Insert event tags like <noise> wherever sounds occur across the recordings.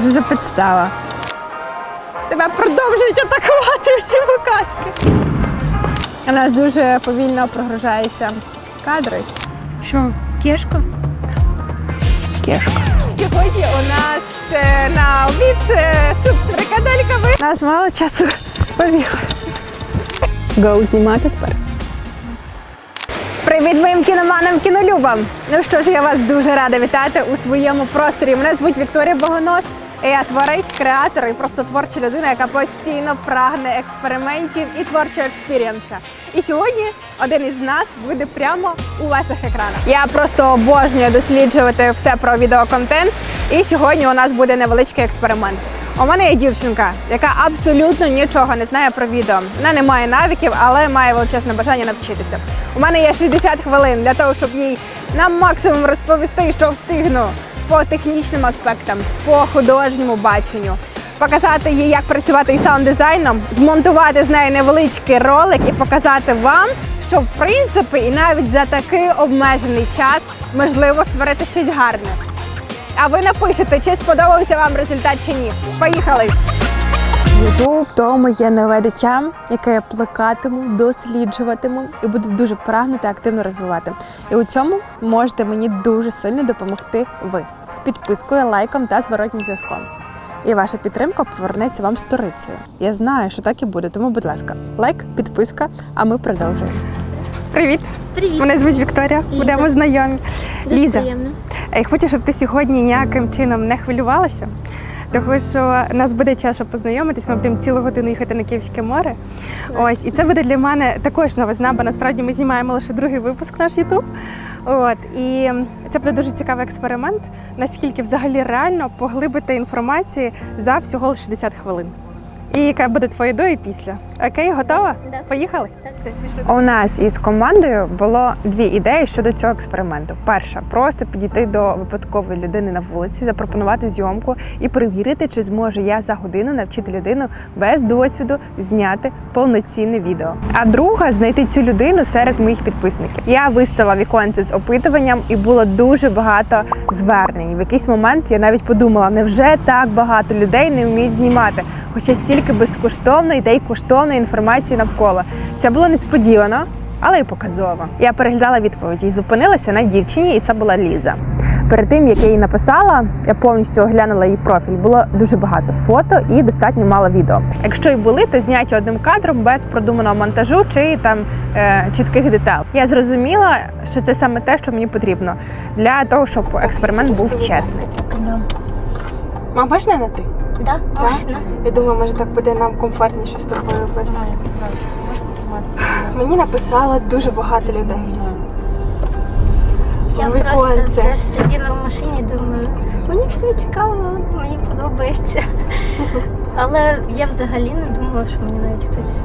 Що за підстава? Тебе продовжують атакувати всі букашки. У нас дуже повільно прогружаються кадри. Що, кешко? Кешка. Сьогодні у нас е, на обід е, суп з фрикадельками. У нас мало часу <laughs> побігли. Гоу знімати тепер. Привіт моїм кіноманам, кінолюбам! Ну що ж, я вас дуже рада вітати у своєму просторі. Мене звуть Вікторія Богонос. Я творець, креатор і просто творча людина, яка постійно прагне експериментів і творчого експірієнса. І сьогодні один із нас буде прямо у ваших екранах. Я просто обожнюю досліджувати все про відеоконтент. І сьогодні у нас буде невеличкий експеримент. У мене є дівчинка, яка абсолютно нічого не знає про відео. Вона не має навиків, але має величезне бажання навчитися. У мене є 60 хвилин для того, щоб їй на максимум розповісти, що встигну по технічним аспектам, по художньому баченню, показати їй, як працювати із саунд-дизайном, змонтувати з нею невеличкий ролик і показати вам, що в принципі і навіть за такий обмежений час можливо створити щось гарне. А ви напишете, чи сподобався вам результат чи ні. Поїхали! Ютуб то моє нове дитя, яке я плекатиму, досліджуватиму і буду дуже прагнути активно розвивати. І у цьому можете мені дуже сильно допомогти ви з підпискою, лайком та зворотнім зв'язком. І ваша підтримка повернеться вам сторицею. Я знаю, що так і буде, тому, будь ласка, лайк, підписка, а ми продовжуємо. Привіт! Привіт. Мене звуть Вікторія. Ліза. Будемо знайомі. Дуже Ліза, приємно. Я хочу, щоб ти сьогодні ніяким чином не хвилювалася, тому що у нас буде час, щоб познайомитись. Ми будемо цілу годину їхати на Київське море. Ось, і це буде для мене також новизна, бо насправді ми знімаємо лише другий випуск наш Ютуб. От і це буде дуже цікавий експеримент, наскільки взагалі реально поглибити інформацію за всього лише 60 хвилин. І яка буде твоє до і після. Окей, готова? Да. Поїхали? Так. Все, пішли. У нас із командою було дві ідеї щодо цього експерименту. Перша просто підійти до випадкової людини на вулиці, запропонувати зйомку і перевірити, чи зможу я за годину навчити людину без досвіду зняти повноцінне відео. А друга знайти цю людину серед моїх підписників. Я виставила віконце з опитуванням, і було дуже багато звернень. В якийсь момент я навіть подумала, невже так багато людей не вміють знімати, хоча стільки безкоштовної та й коштовної інформації навколо. Це було несподівано, але й показово. Я переглядала відповіді і зупинилася на дівчині, і це була Ліза. Перед тим як я їй написала, я повністю оглянула її профіль. Було дуже багато фото і достатньо мало відео. Якщо й були, то зняті одним кадром без продуманого монтажу чи там е, чітких деталей. Я зрозуміла, що це саме те, що мені потрібно для того, щоб експеримент був чесний. А можна на ти? Да, точно. Я думаю, може так буде нам комфортніше з тобою без. Мені написало дуже багато людей. Я просто теж сиділа в машині, думаю, мені все цікаво, мені подобається. <laughs> Але я взагалі не думала, що мені навіть хтось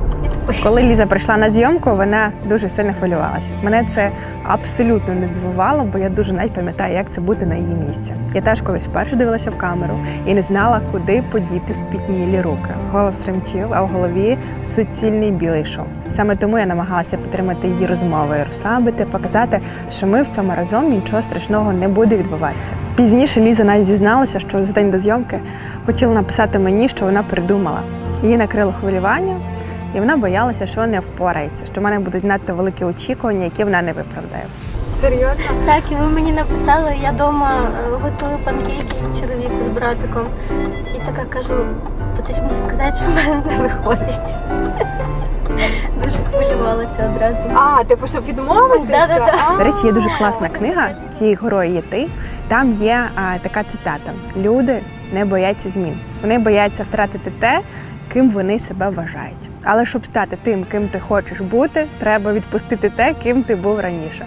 відпише. Коли Ліза прийшла на зйомку, вона дуже сильно хвилювалася. Мене це абсолютно не здивувало, бо я дуже навіть пам'ятаю, як це бути на її місці. Я теж колись вперше дивилася в камеру і не знала, куди подіти спітнілі руки. Голос тремтів, а в голові суцільний білий шов. Саме тому я намагалася підтримати її розмови, розслабити, показати, що ми в цьому разом нічого страшного не буде відбуватися. Пізніше Ліза навіть зізналася, що за день до зйомки хотіла написати мені, що вона придумала. Її накрило хвилювання, і вона боялася, що не впорається, що в мене будуть надто великі очікування, які вона не виправдає. Серйозно? Так, і ви мені написали, я вдома готую панкейки чоловіку з братиком. І така кажу, потрібно сказати, що в мене не виходить. <laughs> Дуже хвилювалася одразу. А, типу, щоб відмовитися? До речі, є дуже класна книга цієї герої є ти. Там є а, така цитата: люди не бояться змін. Вони бояться втратити те, ким вони себе вважають. Але щоб стати тим, ким ти хочеш бути, треба відпустити те, ким ти був раніше.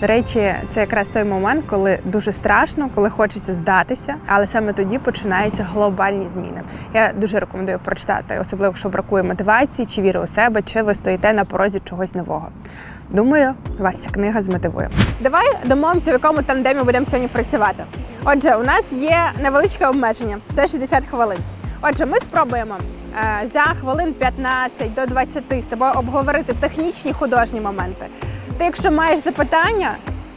До речі, це якраз той момент, коли дуже страшно, коли хочеться здатися, але саме тоді починаються глобальні зміни. Я дуже рекомендую прочитати, особливо якщо бракує мотивації чи віри у себе, чи ви стоїте на порозі чогось нового. Думаю, вас ця книга змотивує. Давай домовимося, в якому тандемі будемо сьогодні працювати. Отже, у нас є невеличке обмеження це 60 хвилин. Отже, ми спробуємо за хвилин 15 до 20 з тобою обговорити технічні художні моменти. Ти, якщо маєш запитання,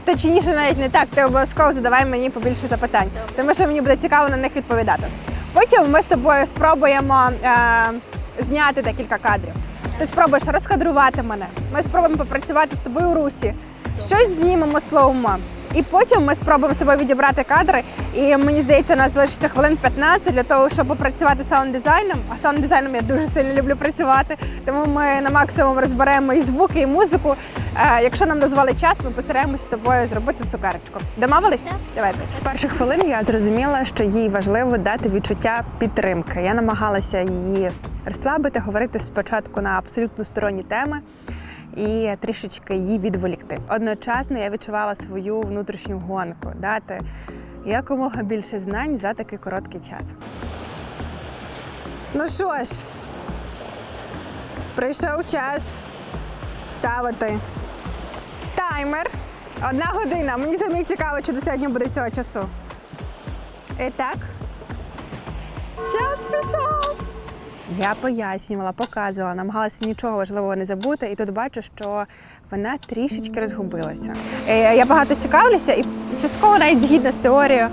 точніше, навіть не так. Ти обов'язково задавай мені побільше запитань, тому що мені буде цікаво на них відповідати. Потім ми з тобою спробуємо е, зняти декілька кадрів. Ти спробуєш розкадрувати мене. Ми спробуємо попрацювати з тобою у русі. Щось знімемо слоумо. І потім ми спробуємо з тобою відібрати кадри. І мені здається, у нас залишиться хвилин 15 для того, щоб попрацювати саунд-дизайном. А саунд-дизайном я дуже сильно люблю працювати. Тому ми на максимум розберемо і звуки, і музику. Е, якщо нам дозволить час, ми постараємось з тобою зробити цукерочку. Домовились? Так. Давайте. З перших хвилин я зрозуміла, що їй важливо дати відчуття підтримки. Я намагалася її розслабити, говорити спочатку на абсолютно сторонні теми і трішечки її відволікти. Одночасно я відчувала свою внутрішню гонку, дати якомога більше знань за такий короткий час. Ну що ж, прийшов час ставити таймер. Одна година. Мені самі цікаво, чи достатньо буде цього часу. І так. Час пішов. Я пояснювала, показувала, намагалася нічого важливого не забути, і тут бачу, що вона трішечки розгубилася. Е, Я багато цікавлюся і частково навіть згідна з теорією,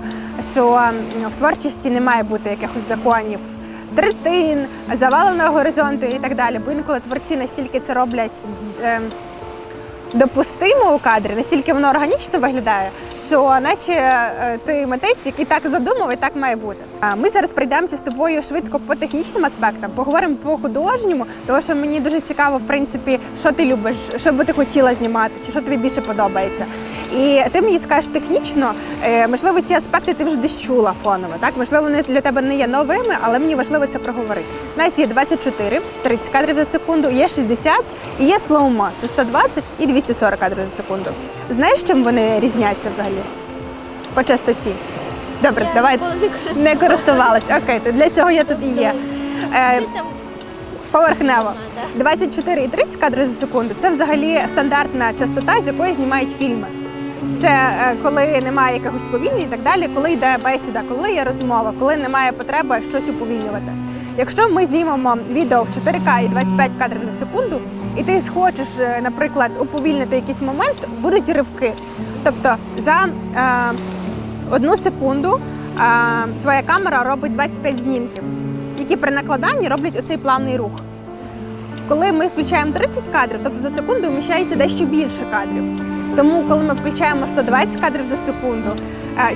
що в творчості не має бути якихось законів. Третин, заваленого горизонту і так далі. Бо інколи творці настільки це роблять допустимо у кадрі, настільки воно органічно виглядає, що наче е, ти митець, який так задумав, і так має бути. А Ми зараз пройдемося з тобою швидко по технічним аспектам, поговоримо по художньому, тому що мені дуже цікаво, в принципі, що ти любиш, що би ти хотіла знімати, чи що тобі більше подобається. І ти мені скажеш технічно, е, можливо, ці аспекти ти вже десь чула фоново. Так, можливо, вони для тебе не є новими, але мені важливо це проговорити. У нас є 24, 30 кадрів за секунду, є 60 і є слоумо. Це 120 і 240 кадрів за секунду. Знаєш, чим вони різняться взагалі? По частоті. Добре, Я давай ніколи не користувалася. не користувалась. Окей, то для цього я тут і є. Е, Щось там Поверхнево. да. 24 і 30 кадрів за секунду це взагалі стандартна частота, з якої знімають фільми. Це е, коли немає якихось сповільнень і так далі, коли йде бесіда, коли є розмова, коли немає потреби щось уповільнювати. Якщо ми знімемо відео в 4К і 25 кадрів за секунду, і ти схочеш, е, наприклад, уповільнити якийсь момент, будуть ривки. Тобто за е, одну секунду е, твоя камера робить 25 знімків, які при накладанні роблять оцей плавний рух. Коли ми включаємо 30 кадрів, тобто за секунду вміщається дещо більше кадрів. Тому, коли ми включаємо 120 кадрів за секунду,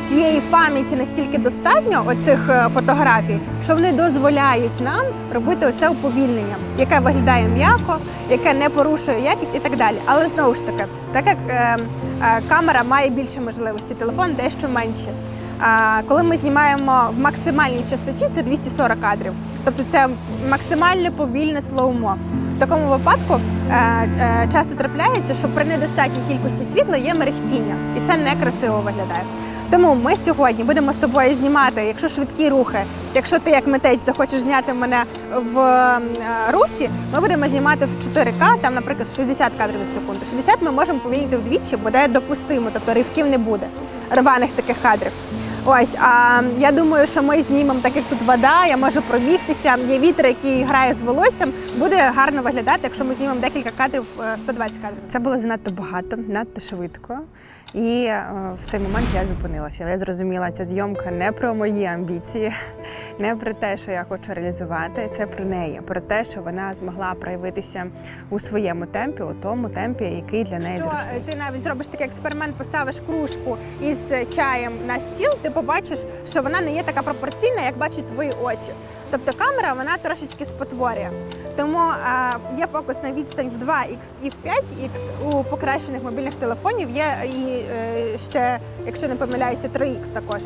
цієї пам'яті настільки достатньо оцих е, фотографій, що вони дозволяють нам робити оце уповільнення, яке виглядає м'яко, яке не порушує якість і так далі. Але знову ж таки, так як е, е, камера має більше можливості, телефон дещо менше. Коли ми знімаємо в максимальній частоті, це 240 кадрів. Тобто це максимально повільне слоумо. В такому випадку е, е, часто трапляється, що при недостатній кількості світла є мерехтіння, і це некрасиво виглядає. Тому ми сьогодні будемо з тобою знімати, якщо швидкі рухи, якщо ти як митець захочеш зняти мене в е, русі, ми будемо знімати в 4К, там, наприклад, 60 кадрів за секунду. 60 ми можемо повільнити вдвічі, буде допустимо, тобто ривків не буде, рваних таких кадрів. Ось, а я думаю, що ми знімемо, так як тут вода, я можу пробігтися. Є вітер, який грає з волоссям. Буде гарно виглядати, якщо ми знімемо декілька кадрів, е, 120 кадрів. Це було занадто багато, надто швидко. І е, в цей момент я зупинилася. Я зрозуміла, ця зйомка не про мої амбіції, не про те, що я хочу реалізувати. Це про неї, про те, що вона змогла проявитися у своєму темпі, у тому темпі, який для неї зручний. Ти навіть зробиш такий експеримент, поставиш кружку із чаєм на стіл, ти побачиш, що вона не є така пропорційна, як бачать твої очі. Тобто камера вона трошечки спотворює. Тому е, є фокус на відстань в 2х і в 5х у покращених мобільних телефонів. Є і е, ще, якщо не помиляюся, 3х також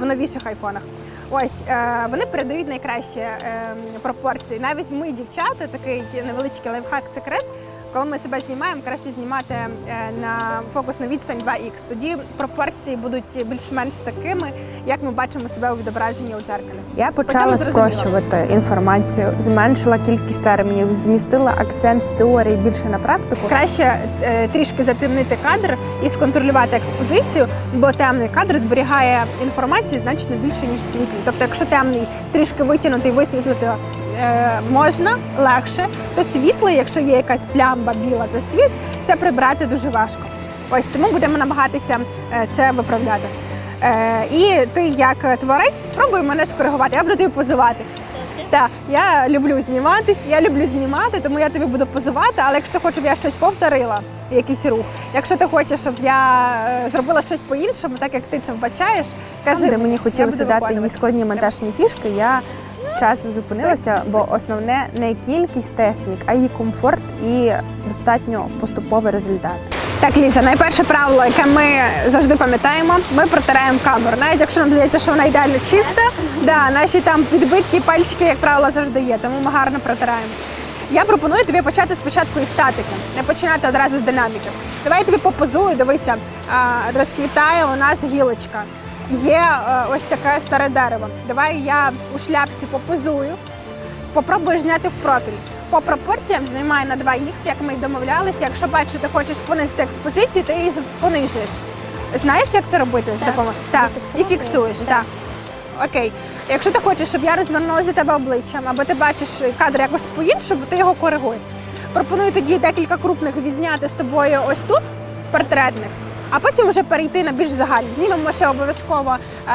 в новіших айфонах. Ось е, вони передають найкращі е, пропорції. Навіть ми, дівчата, такий невеличкий лайфхак секрет. Коли ми себе знімаємо, краще знімати е, на фокусну відстань 2х. Тоді пропорції будуть більш-менш такими, як ми бачимо себе у відображенні у дзеркалі. Я почала спрощувати інформацію, зменшила кількість термінів, змістила акцент з теорії більше на практику. Краще е, трішки затемнити кадр і сконтролювати експозицію, бо темний кадр зберігає інформацію значно більше ніж світлий. Тобто, якщо темний трішки витягнутий, висвітлити е, можна легше, то світлий, якщо є якась плямба біла за світ, це прибрати дуже важко. Ось тому будемо намагатися е, це виправляти. Е, і ти, як творець, спробуй мене скоригувати. Я буду тобі позувати. Так, я люблю зніматись, я люблю знімати, тому я тобі буду позувати. Але якщо ти хочеш, щоб я щось повторила, якийсь рух, якщо ти хочеш, щоб я е, зробила щось по-іншому, так як ти це вбачаєш, кажи. Де мені хотілося дати їй складні монтажні фішки, я часно зупинилася, бо основне не кількість технік, а її комфорт і достатньо поступовий результат. Так, Ліза, найперше правило, яке ми завжди пам'ятаємо, ми протираємо камеру. Навіть якщо нам здається, що вона ідеально чиста, да, наші там підбитки, пальчики, як правило, завжди є, тому ми гарно протираємо. Я пропоную тобі почати спочатку із статики, не починати одразу з динаміки. Давай я тобі попозую, дивися, розквітає у нас гілочка. Є е, ось таке старе дерево. Давай я у шляпці попозую, попробуєш зняти в профіль. По пропорціям знімай на 2 х, як ми й домовлялися. Якщо що ти хочеш понизити експозицію, ти її понижуєш. Знаєш, як це робити? Так. Так, і фіксуєш. Да. Так. Окей. Якщо ти хочеш, щоб я розвернулася до тебе обличчям, або ти бачиш кадр якось по-іншому, ти його коригуй. Пропоную тоді декілька крупних відзняти з тобою ось тут, портретних, а потім вже перейти на більш загальні. Знімемо ще обов'язково е,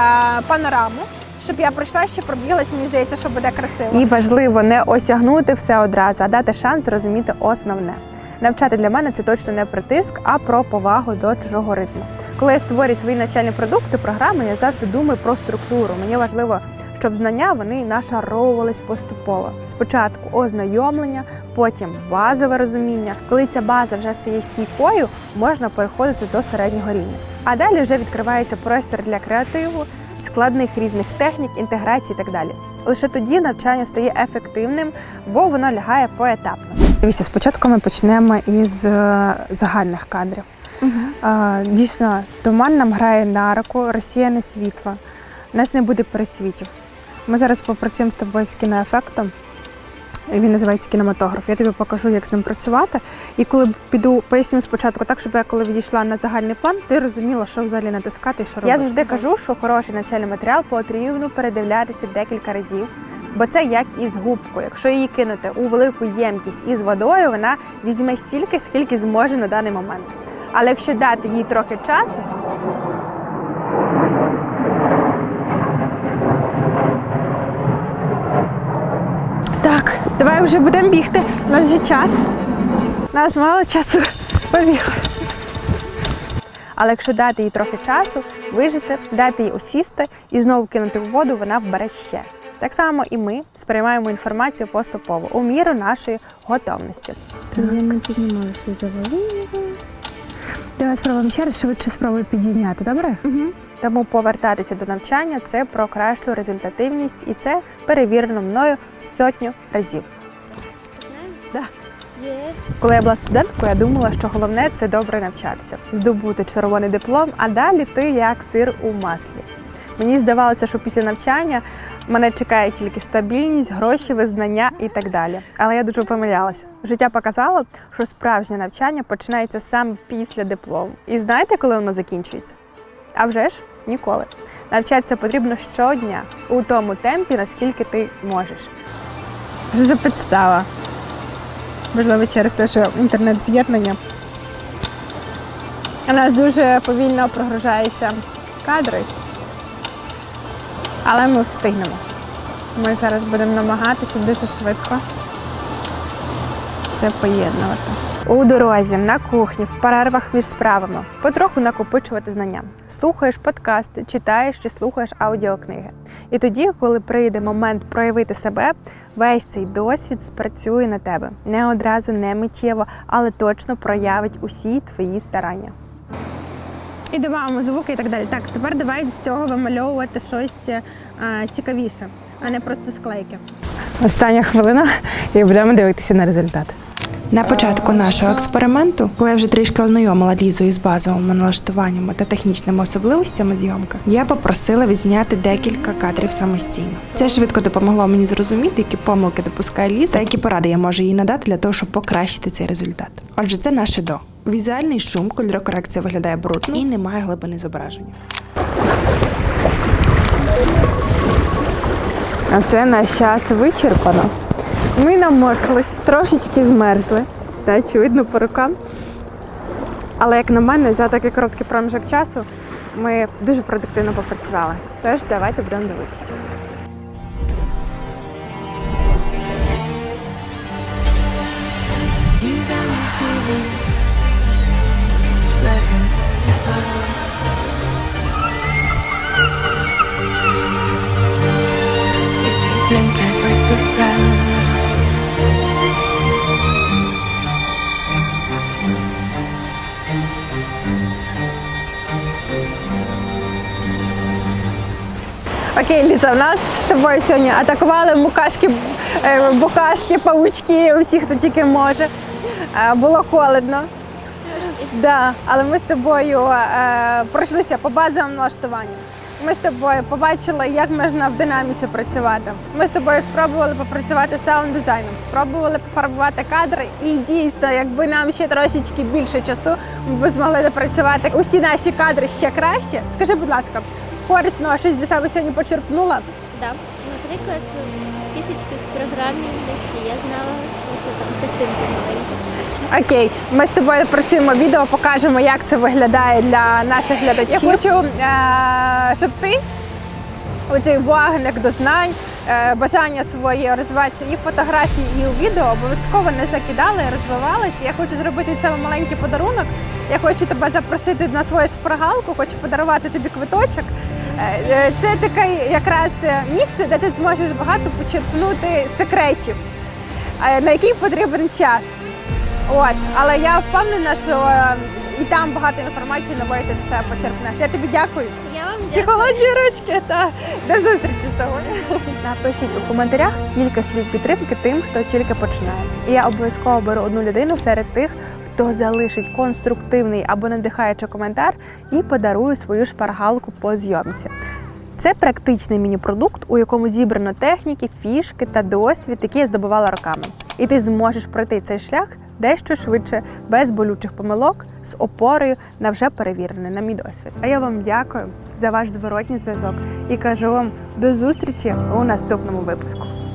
панораму, щоб я пройшла ще пробіглась, мені здається, що буде красиво. І важливо не осягнути все одразу, а дати шанс зрозуміти основне. Навчати для мене це точно не про тиск, а про повагу до чужого ритму. Коли я створюю свої навчальні продукти, програми, я завжди думаю про структуру. Мені важливо, щоб знання вони нашаровувались поступово. Спочатку ознайомлення, потім базове розуміння. Коли ця база вже стає стійкою, можна переходити до середнього рівня. А далі вже відкривається простір для креативу, складних різних технік, інтеграції і так далі. Лише тоді навчання стає ефективним, бо воно лягає поетапно. Дивіться, спочатку ми почнемо із е, загальних кадрів. Е, Дійсно, туман нам грає на руку, розсіяне світло. У нас не буде пересвітів. Ми зараз попрацюємо з тобою з кіноефектом. Він називається кінематограф. Я тобі покажу, як з ним працювати. І коли піду, поясню спочатку так, щоб я коли відійшла на загальний план, ти розуміла, що взагалі натискати і що робити. Я завжди кажу, що хороший навчальний матеріал потрібно передивлятися декілька разів. Бо це як із губкою. Якщо її кинути у велику ємкість із водою, вона візьме стільки, скільки зможе на даний момент. Але якщо дати їй трохи часу, Так, давай вже будемо бігти. У нас вже час. У нас мало часу. Побігли. але якщо дати їй трохи часу, вижити, дати їй осісти і знову кинути в воду, вона вбере ще. Так само і ми сприймаємо інформацію поступово у міру нашої готовності. Я не піднімаю свою завалину. Давай спробуємо ще раз, швидше спробуй підійняти, добре? Угу. Тому повертатися до навчання це про кращу результативність, і це перевірено мною сотню разів. Да. Коли я була студенткою, я думала, що головне це добре навчатися, здобути червоний диплом, а далі ти як сир у маслі. Мені здавалося, що після навчання мене чекає тільки стабільність, гроші, визнання і так далі. Але я дуже помилялася. Життя показало, що справжнє навчання починається саме після диплому. І знаєте, коли воно закінчується? А вже ж ніколи. Навчатися потрібно щодня у тому темпі, наскільки ти можеш. Що за підстава? Можливо, через те, що інтернет-з'єднання. У нас дуже повільно прогружаються кадри. Але ми встигнемо. Ми зараз будемо намагатися дуже швидко це поєднувати. У дорозі, на кухні, в перервах між справами потроху накопичувати знання. Слухаєш подкасти, читаєш чи слухаєш аудіокниги. І тоді, коли прийде момент проявити себе, весь цей досвід спрацює на тебе не одразу, не миттєво, але точно проявить усі твої старання. І додаємо звуки і так далі. Так, тепер давай з цього вимальовувати щось е, цікавіше, а не просто склейки. Остання хвилина і будемо дивитися на результат. На початку нашого експерименту, коли я вже трішки ознайомила Лізу із базовими налаштуваннями та технічними особливостями зйомки, я попросила відзняти декілька кадрів самостійно. Це швидко допомогло мені зрозуміти, які помилки допускає Ліза, та які поради я можу їй надати для того, щоб покращити цей результат. Отже, це наше до. Візуальний шум, кольорокорекція виглядає брудно і немає глибини зображення. А все наш час вичерпано. Ми намоклись, трошечки змерзли. Значить, видно по рукам. Але як на мене, за такий короткий проміжок часу ми дуже продуктивно попрацювали. Тож давайте будемо дивитися. Blink, I break the spell. Окей, Ліза, в нас з тобою сьогодні атакували мукашки, е, букашки, павучки, усі, хто тільки може. Е, Було холодно. Да, але ми з тобою е, пройшлися по базовим налаштуванням. Ми з тобою побачили, як можна в динаміці працювати. Ми з тобою спробували попрацювати з саунд-дизайном, спробували пофарбувати кадри. І дійсно, якби нам ще трошечки більше часу, ми б змогли допрацювати усі наші кадри ще краще. Скажи, будь ласка, корисно щось для себе сьогодні почерпнула? Да. Наприклад, фішечки в програмі не всі. Я знала, що там частинки маленькі. Окей, ми з тобою працюємо відео, покажемо, як це виглядає для наших глядачів. Я хочу, е, щоб ти оцей вогник до знань, е, бажання своє розвиватися і в фотографії, і у відео обов'язково не закидали, розвивалися. Я хочу зробити це маленький подарунок. Я хочу тебе запросити на свою шпаргалку, хочу подарувати тобі квиточок. Е, е, Це таке якраз е, місце, де ти зможеш багато почерпнути секретів, на який потрібен час. От, але я впевнена, що і там багато інформації нової ти себе почерпнеш. Я тобі дякую. Я вам Психології ручки та до зустрічі з тобою. Напишіть у коментарях кілька слів підтримки тим, хто тільки починає. І я обов'язково беру одну людину серед тих, хто залишить конструктивний або надихаючий коментар і подарую свою шпаргалку по зйомці. Це практичний міні-продукт, у якому зібрано техніки, фішки та досвід, які я здобувала роками. І ти зможеш пройти цей шлях дещо швидше, без болючих помилок, з опорою на вже перевірений на мій досвід. А я вам дякую за ваш зворотній зв'язок і кажу вам до зустрічі у наступному випуску.